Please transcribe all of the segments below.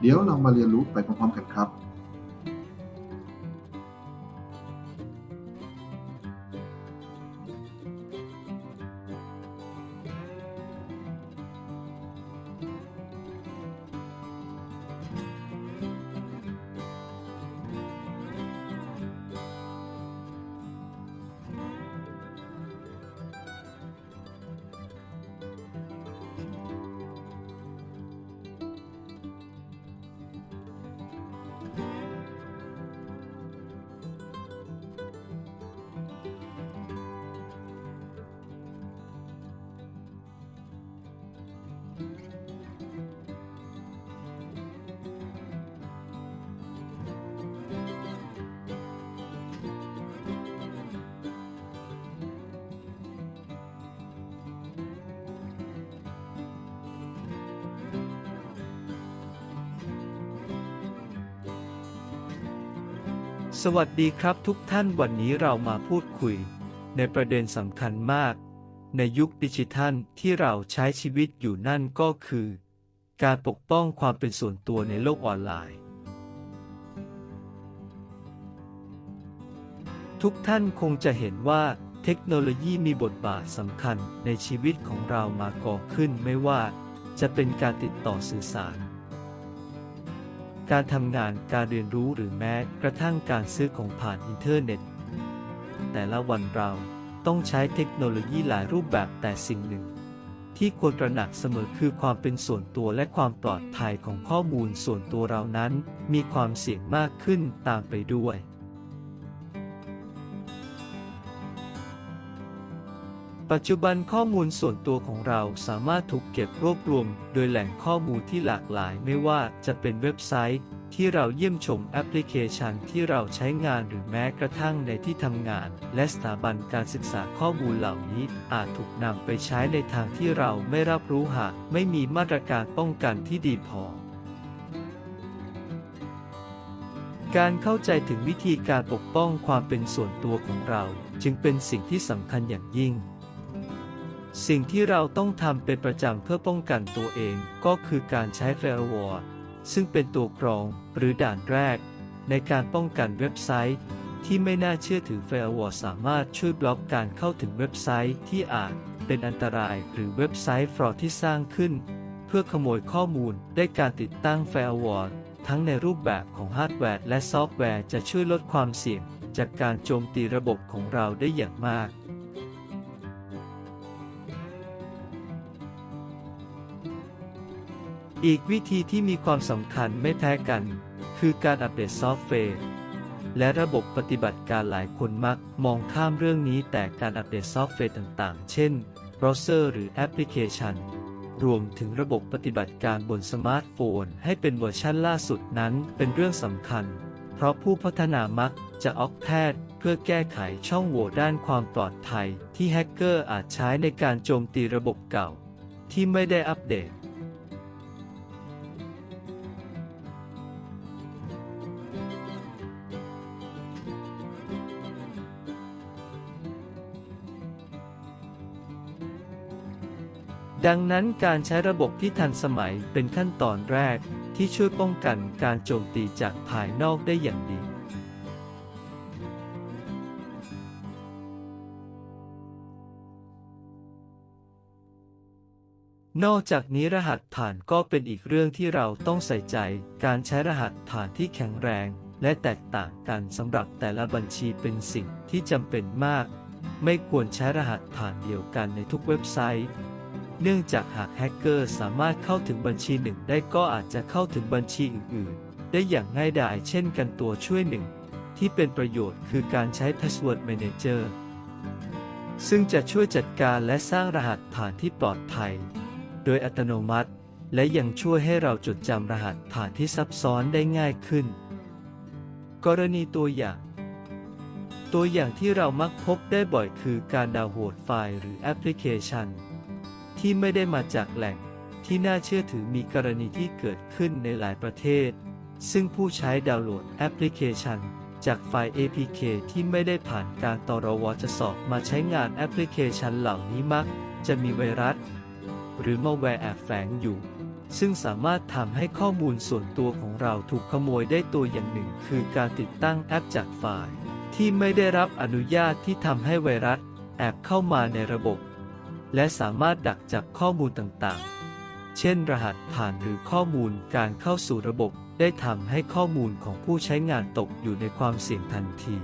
เดี๋ยวเรามาเรียนรู้ไปพร้อมๆกันครับ สวัสดีครับทุกท่านวันนี้เรามาพูดคุย ในประเด็นสำคัญมาก ในยุคดิจิทัลที่เราใช้ชีวิตอยู่นั่นก็คือ การปกป้องความเป็นส่วนตัวในโลกออนไลน์ ทุกท่านคงจะเห็นว่าเทคโนโลยีมีบทบาทสำคัญในชีวิตของเรามาก่อขึ้นไม่ว่า จะเป็นการติดต่อสื่อสาร การทำงาน การเรียนรู้หรือแม้กระทั่งการซื้อของผ่านอินเทอร์เน็ต แต่ละวันเราต้องใช้เทคโนโลยีหลายรูปแบบแต่สิ่งหนึ่ง ที่ควรตระหนักเสมอคือความเป็นส่วนตัวและความปลอดภัยของข้อมูลส่วนตัวเรานั้น มีความเสี่ยงมากขึ้นตามไปด้วย ปัจจุบันข้อมูลส่วนตัวของเราสามารถถูกเก็บรวบรวม โดยแหล่งข้อมูลที่หลากหลายไม่ว่าจะเป็นเว็บไซต์ ที่เราเยี่ยมชมแอปพลิเคชันที่เราใช้งานหรือแม้กระทั่งในที่ทำงาน และสถาบันการศึกษาข้อมูลเหล่านี้ อาจถูกนำไปใช้ในทางที่เราไม่รับรู้หากไม่มีมาตรการป้องกันที่ดีพอการเข้าใจถึงวิธีการปกป้องความเป็นส่วนตัวของเรา จึงเป็นสิ่งที่สำคัญอย่างยิ่ง สิ่งที่เราต้องทำเป็นประจำเพื่อป้องกันตัวเองก็คือการใช้ Firewall ซึ่งเป็นตัวกรองหรือด่านแรก ในการป้องกันเว็บไซต์ ที่ไม่น่าเชื่อถือ Firewall สามารถช่วยบล็อกการเข้าถึงเว็บไซต์ที่อาจเป็นอันตรายหรือเว็บไซต์ฟรอดที่สร้างขึ้น เพื่อขโมยข้อมูลได้การติดตั้ง Firewall ทั้งในรูปแบบของฮาร์ดแวร์และซอฟต์แวร์จะช่วยลดความเสี่ยง จากการโจมตีระบบของเราได้อย่างมาก อีกวิธีที่มีความสำคัญไม่แพ้กัน คือการอัปเดตซอฟต์แวร์และระบบปฏิบัติการหลายคนมักมองข้ามเรื่องนี้แต่การอัปเดตซอฟต์แวร์ต่างๆ เช่นเบราว์เซอร์หรือแอปพลิเคชัน รวมถึงระบบปฏิบัติการบนสมาร์ทโฟน ให้เป็นเวอร์ชันล่าสุดนั้นเป็นเรื่องสำคัญ เพราะผู้พัฒนามักจะออกแพทเพื่อแก้ไขช่องโหว่ด้านความปลอดภัย ที่แฮกเกอร์อาจใช้ในการโจมตีระบบเก่า ที่ไม่ได้อัปเดต ดังนั้นการใช้ระบบที่ทันสมัยเป็นขั้นตอนแรกที่ช่วยป้องกันการโจมตีจากภายนอกได้อย่างดี นอกจากนี้รหัสผ่านก็เป็นอีกเรื่องที่เราต้องใส่ใจ การใช้รหัสผ่านที่แข็งแรง และแตกต่างกันสำหรับแต่ละบัญชีเป็นสิ่งที่จำเป็นมาก ไม่ควรใช้รหัสผ่านเดียวกันในทุกเว็บไซต์ เนื่องจากหากแฮกเกอร์สามารถเข้าถึงบัญชีหนึ่งได้ก็อาจจะเข้าถึงบัญชีอื่นๆ ได้อย่างง่ายดายเช่นกันตัวช่วยหนึ่ง ที่เป็นประโยชน์คือการใช้ Password Manager ซึ่งจะช่วยจัดการและสร้างรหัสผ่านที่ปลอดภัย โดยอัตโนมัติ และยังช่วยให้เราจดจำรหัสผ่านที่ซับซ้อนได้ง่ายขึ้น กรณีตัวอย่าง ตัวอย่างที่เรามักพบได้บ่อยคือการดาวน์โหลดไฟล์หรือแอปพลิเคชัน ที่ไม่ได้มาจากแหล่งที่น่าเชื่อถือมีกรณีที่เกิดขึ้นในหลายประเทศ ซึ่งผู้ใช้ดาวน์โหลดแอปพลิเคชัน จากไฟล์ APK ที่ไม่ได้ผ่านการตรวจสอบมาใช้งานแอปพลิเคชันเหล่านี้มัก จะมีไวรัส หรือมาแวร์แอบแฝงอยู่ ซึ่งสามารถทำให้ข้อมูลส่วนตัวของเราถูกขโมยได้ตัวอย่างหนึ่ง คือการติดตั้งแอปจากไฟล์ที่ไม่ได้รับอนุญาตที่ทำให้ไวรัส แอบเข้ามาในระบบ และสามารถดักจับข้อมูลต่างๆ เช่น รหัสผ่านหรือข้อมูลการเข้าสู่ระบบ ได้ทำให้ข้อมูลของผู้ใช้งานตกอยู่ในความเสี่ยงทันที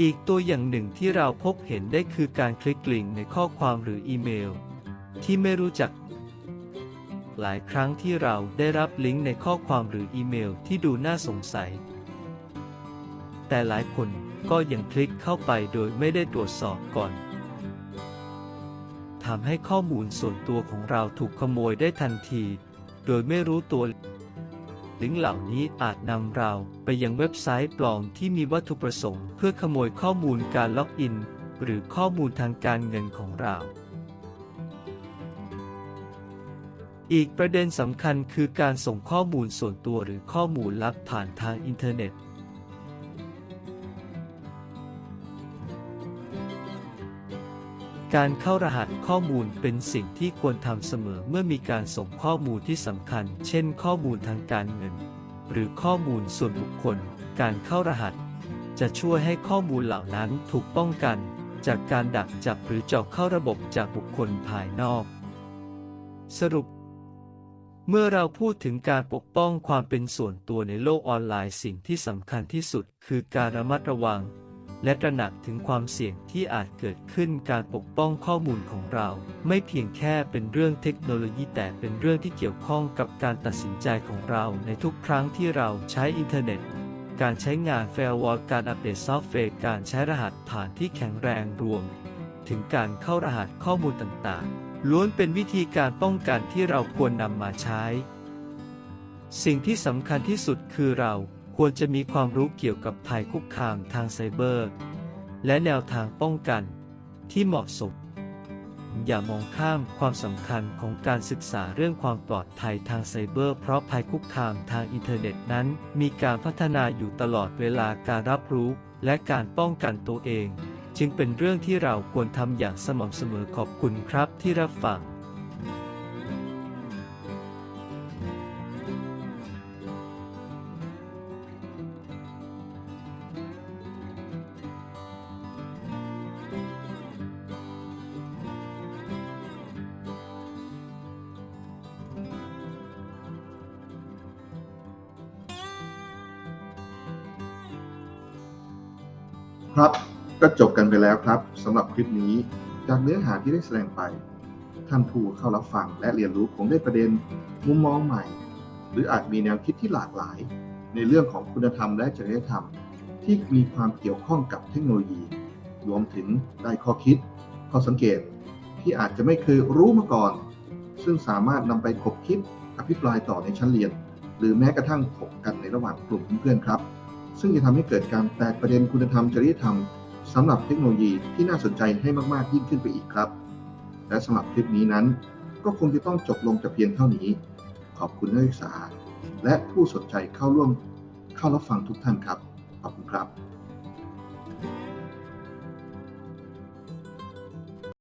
อีกตัวอย่างหนึ่งที่เราพบเห็นได้คือการคลิกลิงก์ในข้อความหรืออีเมล ที่ไม่รู้จัก หลายครั้งที่เราได้รับลิงก์ในข้อความหรืออีเมลที่ดูน่าสงสัย แต่หลายคนก็ยังคลิกเข้าไปโดยไม่ได้ตรวจสอบก่อนทำให้ข้อมูลส่วนตัวของเราถูกขโมยได้ทันที โดยไม่รู้ตัว ลิงก์เหล่านี้อาจนำเราไปยังเว็บไซต์ปลอมที่มีวัตถุประสงค์ เพื่อขโมยข้อมูลการล็อกอิน หรือข้อมูลทางการเงินของเรา อีกประเด็นสำคัญคือการส่งข้อมูลส่วนตัวหรือข้อมูลลับผ่านทางอินเทอร์เน็ต การเข้ารหัสข้อมูลเป็นสิ่งที่ควรทำเสมอเมื่อมีการส่งข้อมูลที่สำคัญ เช่น ข้อมูลทางการเงิน หรือข้อมูลส่วนบุคคล การเข้ารหัส จะช่วยให้ข้อมูลเหล่านั้นถูกป้องกัน จากการดักจับหรือเจาะเข้าระบบจากบุคคลภายนอก สรุป เมื่อเราพูดถึงการปกป้องความเป็นส่วนตัวในโลกออนไลน์สิ่งที่สำคัญที่สุด คือการระมัดระวัง และตระหนักถึงความเสี่ยงที่อาจเกิดขึ้นการปกป้องข้อมูลของเรา ไม่เพียงแค่เป็นเรื่องเทคโนโลยีแต่เป็นเรื่องที่เกี่ยวข้องกับการตัดสินใจของเราในทุกครั้งที่เราใช้อินเทอร์เน็ต การใช้งาน Firewall การอัปเดตซอฟต์แวร์การใช้รหัสผ่านที่แข็งแรงรวม ถึงการเข้ารหัสข้อมูลต่างๆ ล้วนเป็นวิธีการป้องกันที่เราควรนำมาใช้ สิ่งที่สำคัญที่สุดคือเราควรจะมีความรู้เกี่ยวกับภัยคุกคามทางไซเบอร์ และแนวทางป้องกันที่เหมาะสม อย่ามองข้ามความสำคัญของการศึกษาเรื่องความปลอดภัยทางไซเบอร์ เพราะภัยคุกคามทางอินเทอร์เน็ตนั้น มีการพัฒนาอยู่ตลอดเวลาการรับรู้และการป้องกันตัวเอง จึงเป็นเรื่องที่เราควรทำอย่างสม่ำเสมอขอบคุณครับที่รับฟังครับ ก็จบกันไปแล้วครับสำหรับคลิปนี้จากเนื้อหาที่ได้แสดงไป ท่านผู้เข้ารับฟังและเรียนรู้คงได้ประเด็นมุมมองใหม่ หรืออาจมีแนวคิดที่หลากหลาย ในเรื่องของคุณธรรมและจริยธรรม ที่มีความเกี่ยวข้องกับเทคโนโลยี รวมถึงได้ข้อคิด ข้อสังเกตที่อาจจะไม่เคยรู้มาก่อน ซึ่งสามารถนำไปคบคิดอภิปรายต่อในชั้นเรียน หรือแม้กระทั่งถกกันในระหว่างกลุ่มเพื่อนๆครับ ซึ่งจะทำให้เกิดการแตกประเด็นคุณธรรมจริยธรรม สำหรับเทคโนโลยีที่น่าสนใจให้มาก ๆ ยิ่งขึ้นไปอีกครับ และสำหรับคลิปนี้นั้น ก็คงจะต้องจบลงแต่เพียงเท่านี้ ขอบคุณนักศึกษา และผู้สนใจเข้าร่วมเข้ารับฟังทุกท่านครับ ขอบคุณครับ